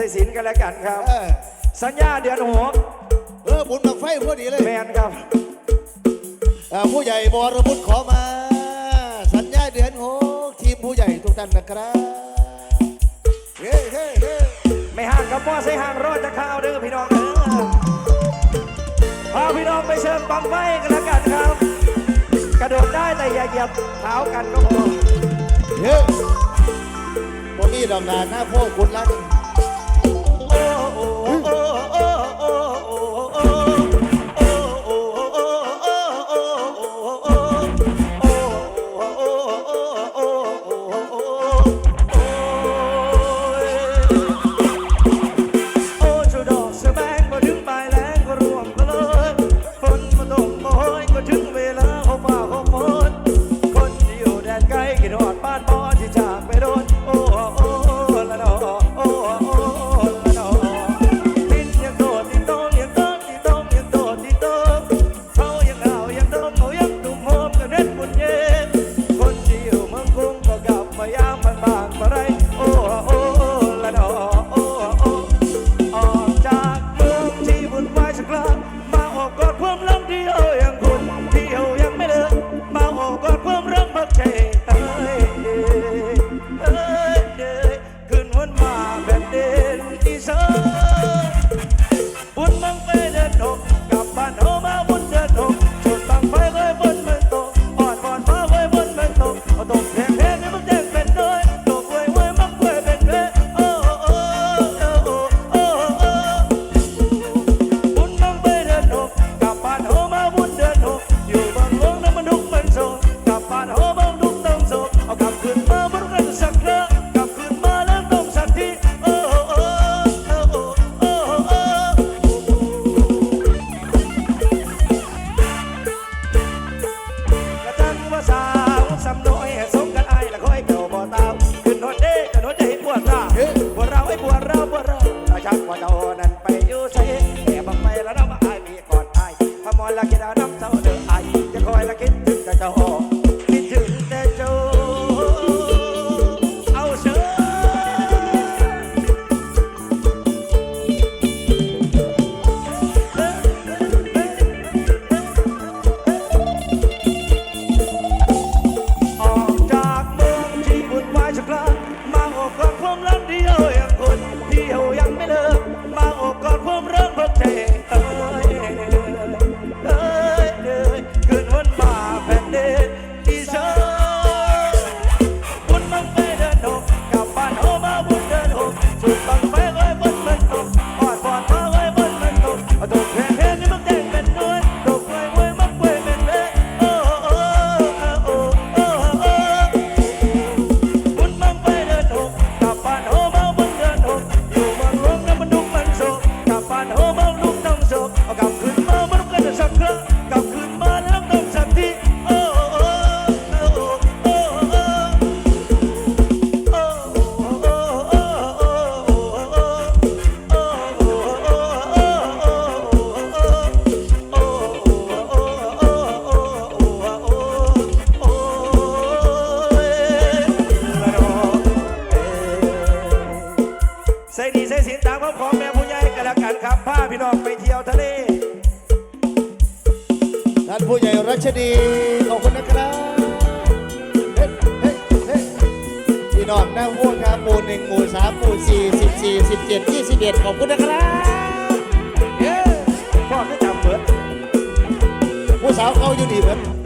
ใส่ศีลกันแล้วกันครับสัญญาเดือนหกเออบุญบังไฟพอดีเลยแมนครับผู้ใหญ่บรบุตรขอมา สัญญาเดือนหกทีมผู้ใหญ่ทุกท่านนะครับเฮ้เฮ้เฮ้ไม่ห่างกับพ่าใส่ห่างรอดจะข้าวเด้อพี่น้องเออพาพี่น้องไปเชิญบังไฟกันแล้วกันครับ กระโดดได้แต่อย่าเหยียบเท้ากันก็พอ เฮ้บ่นี้ดอกนานหน้าพ่อคุณรัก บ้างประ นั้นไปอยู่ใช่แต่บังไปแล้วน้องอามีก่อนอายพมอละกิดาน้ำเศร้าเดือดอาจะคอยละคิดถึงจะเจ้า นะโอ้ครับปูหนึ่งปูสามปูสี่สิบสี่สิบเจ็ดยี่สิบเอ็ดขอบคุณนะครับพ่อก็จำเบิดผู้สาวเขาอยู่ดีเหมือน